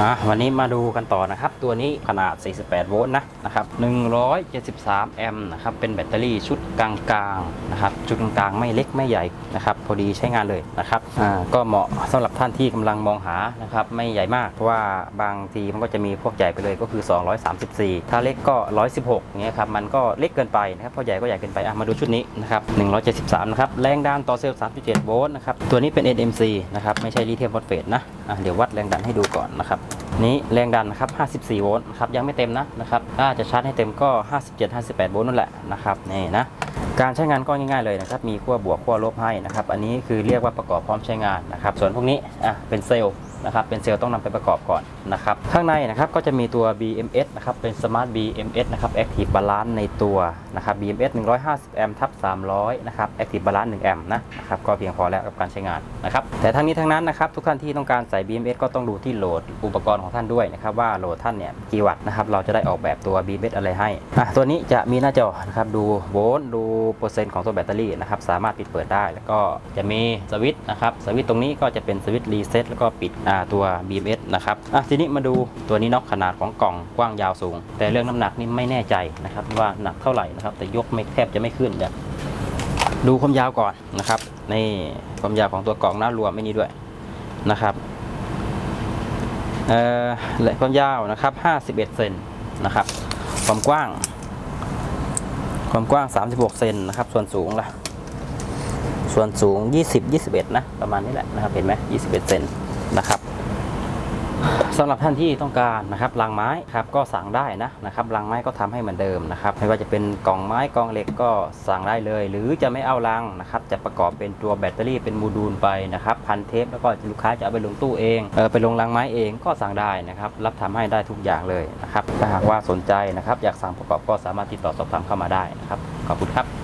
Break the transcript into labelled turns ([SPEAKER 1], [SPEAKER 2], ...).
[SPEAKER 1] อะวันนี้มาดูกันต่อนะครับ ตัวนี้ขนาด 48 โวลต์นะนะครับ 173 แอมป์นะครับ เป็นแบตเตอรี่ชุด กลางๆนะครับชุดกลางๆไม่เล็กไม่ใหญ่นะครับพอดีใช้งานเลยนะครับอ่าก็เหมาะสำหรับท่านที่กำลังมองหานะครับไม่ใหญ่มากเพราะว่าบางทีมันก็จะมีพวกใหญ่ไปเลยก็คือ 234 ถ้าเล็กก็ 116เงี้ยครับมันก็เล็กเกินไปนะครับพอใหญ่ก็ใหญ่เกินไปอะมาดูชุดนี้นะครับ173นะครับแรงดันต่อเซลล์3.7โวลต์นะครับตัวนี้เป็น NMC นะครับไม่ใช่ลิเธียมฟอสเฟตนะอะเดี๋ยววัดแรงดันให้ดูก่อนนะครับนี้แรงดันนะครับ 54 โวลต์นะครับยังไม่เต็มนะนะครับถ้าจะชาร์จให้เต็มก็ 57 58 โวลต์นั่นแหละนะครับนี่นะ การใช้งานก็ง่ายๆเลยนะครับ มีขั้วบวกขั้วลบให้นะครับ อันนี้คือเรียกว่าประกอบพร้อมใช้งานนะครับ ส่วนพวกนี้อะเป็นเซลล์ นะครับเป็นเซลล์ต้องนำไปประกอบก่อนนะครับข้างในนะครับก็จะมีตัว BMS นะครับเป็น Smart BMS นะครับ Active Balance ในตัวนะครับ BMS 150 แอมป์ทับ300 นะครับ Active Balance 1 แอมป์นะนะครับก็เพียงพอแล้วกับการใช้งานนะครับแต่ทั้งนี้ทั้งนั้นนะครับทุกท่านที่ต้องการใส่ BMS ก็ต้องดูที่โหลดอุปกรณ์ของท่านด้วยนะครับว่าโหลดท่านเนี่ยกี่วัตต์นะครับเราจะได้ออกแบบตัว BMS อะไรให้อะตัวนี้จะมีหน้าจอนะครับดูโวลต์ดูเปอร์เซ็นต์ของตัวแบตเตอรี่นะครับสามารถปิดเปิดได้ แล้วก็จะมีสวิตช์นะครับสวิตช์ตรงนี้ก็จะเป็นสวิตช์รีเซ็ตแล้วก็ปิดอ่ตัว BMS นะครับอะทีนี้มาดูตัวนี้เนอกขนาดของกล่องกว้างยาวสูง แต่เรื่องน้ำหนักนี่ไม่แน่ใจนะครับว่าหนักเท่าไหร่นะครับแต่ยกไม่แทบจะไม่ขึ้นเดี๋ยวดูความยาวก่อนนะครับนี่ความยาวของตัวกล่องหน้ารวมไม่นี้ด้วยนะครับเอ่อและความยาวนะครับ 51เซนนะครับความกว้าง ความกว้าง 36เซนนะครับ ส่วนสูงล่ะส่วนสูง 20 21 นะ ประมาณนี้แหละนะครับ เห็นไหม21 เซน สำหรับท่านที่ต้องการนะครับรังไม้ครับก็สั่งได้นะนะครับรังไม้ก็ทำให้เหมือนเดิมนะครับไม่ว่าจะเป็นกล่องไม้กล่องเหล็กก็สั่งได้เลย หรือจะไม่เอารังนะครับจะประกอบเป็นตัวแบตเตอรี่เป็นโมดูลไปนะครับพันเทปแล้วก็ลูกค้าจะเอาไปลงตู้เองเออไปลงรังไม้เองก็สั่งได้นะครับรับทำให้ได้ทุกอย่างเลยนะครับถ้าหากว่าสนใจนะครับอยากสั่งประกอบก็สามารถติดต่อสอบถามเข้ามาได้นะครับขอบคุณครับ